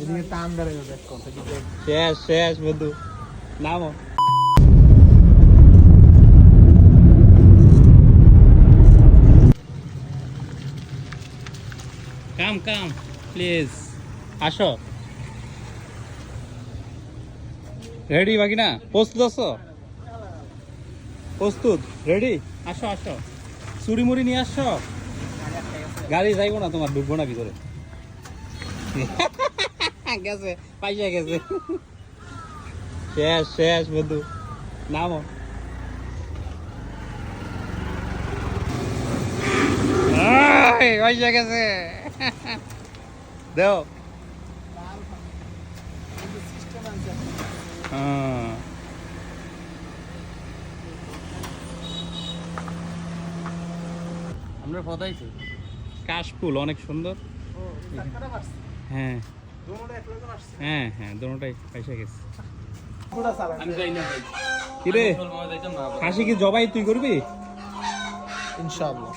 এদিকে টান দাঁড়াবে কত শেষ শেষ, বন্ধু। নামো। কাম কাম প্লিজ আসো। রেডি বাকি না প্রস্তুত আছো? প্রস্তুত। রেডি আসো আসো। চুরি মুড়ি নিয়ে আসছো গাড়ি যাইবো না তোমার ঢুকবো না ভিতরে। গেছে পাইসা গেছে। শেষ শেষ বন্ধু। নামো। পাইসা গেছে। দেও। হ্যাঁ। আমরা পদাইছি। কাশফুল অনেক সুন্দর। হ্যাঁ। হ্যাঁ হ্যাঁ দোনোটাই পাইসা গেছে। কিরে হাসি কি জবাই তুই করবি? ইনশাআল্লাহ।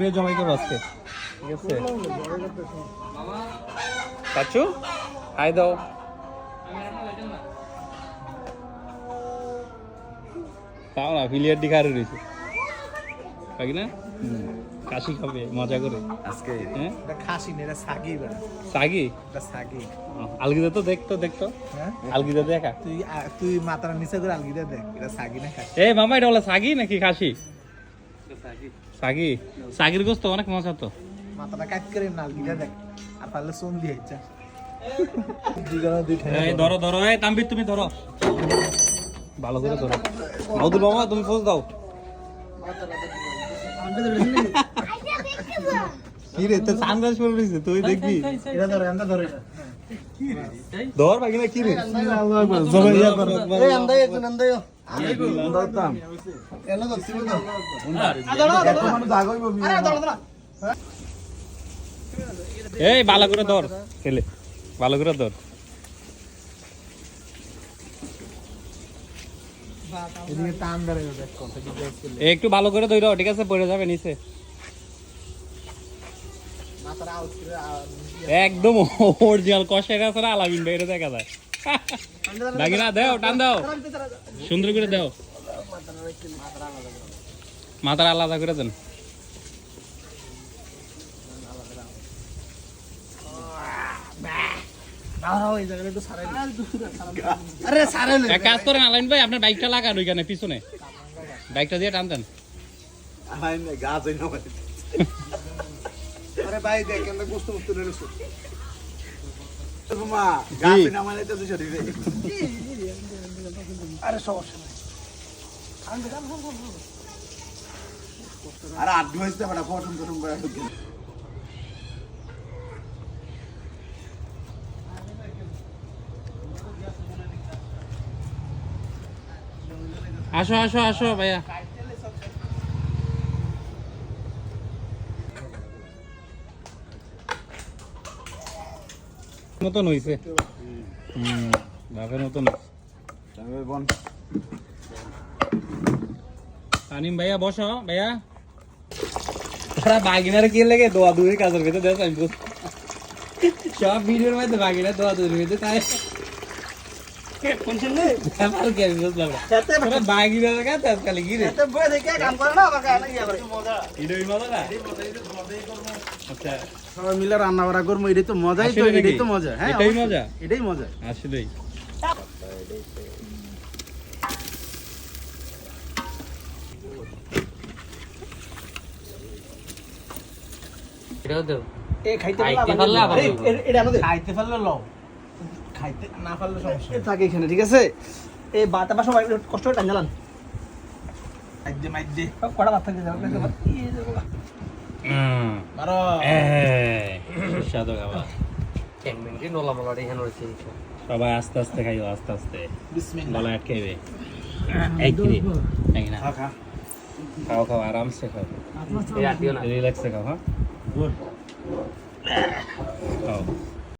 ভাই জবাই করব আজকে। ঠিক আছে। হাই দাও। তাও না ফিলিয়ার দিকে আরও রয়েছে। পাকি না? কাশি খাবে মজা করে। আজকে? হ্যাঁ? এটা খাসি না এটা সাগি বেড়া সাগি? এটা সাগি। আলগিদা তো দেখতো দেখতো হ্যাঁ? আলগিদা দেখা। তুই তুই মাথার নিচে করে আলগিটা দেখ এটা সাগি না খাসি। এই মামা এটা হলো সাগি নাকি খাসি? সাগি। সাগির গোস্ত অনেক মজা তো। মাথাটা কাট করে না আলগিটা দেখ। আর পারলে সোন দিয়ে এই ধরো ধরো। এই তাম্বির তুমি ধরো। ভালো করে ধরো। মাহুদুল মামা তুমি পোজ দাও। কি রে তো সানগ্লাস পরে রয়েছে তুই দেখবি? এটা ধরে আমরা ধরে ধর বাকি না কি রে জবাই ইয়া কর। এই একজন ভালো করে ধর খেলে। ভালো করে ধর এদিকে টান দাঁড়াবে দেখ কত কি দেখ এই একটু ভালো করে ধরো ঠিক আছে? পড়ে যাবে নিচে। একদম অরিজিনাল কষের আছে না আলামিন বাইরে দেখা যায়। বাকি না দাও টান দাও। সুন্দর করে দেও। মাথার আলাদা করে দেন। এক কাজ করেন আলাইন ভাই আপনার বাইকটা লাগান ওইখানে পিছনে। দিয়ে টান দেন। আরে মানে সমস্যা নাই। আরে আড্ডু করে আসো আসো আসো ভাইয়া। মতন হইছে। হুম বাপের মতন। বন। তানিম ভাইয়া বসো ভাইয়া। তারা বাগিনার কি লাগে? দোয়া দূরের কাজের ভেতর দেখ আমি সব ভিডিওর মধ্যে বাগিনা দোয়া দূরের ভেতর তাই। সবাই মিলে রান্না বাড়া করব এটাই তো মজাই তো এটাই তো মজা হ্যাঁ এটাই মজা? এটাই মজা আসলেই এটাও এ খাইতে পারলে খাইতে পারলে লও। খাইতে না পারলে সমস্যা থাকে এখানে ঠিক আছে? এই বাতা বা সবাই কষ্ট করে টান জ্বালান। মাইদে মাইদে কড়া ভাত থাকে মারো। এখানে রয়েছে সবাই আস্তে আস্তে খাইও আস্তে আস্তে। গলা আটকাইবে? না। খাও খাও। আরামসে খাও। দিও না। রিল্যাক্সে খাও হ্যাঁ? খাও।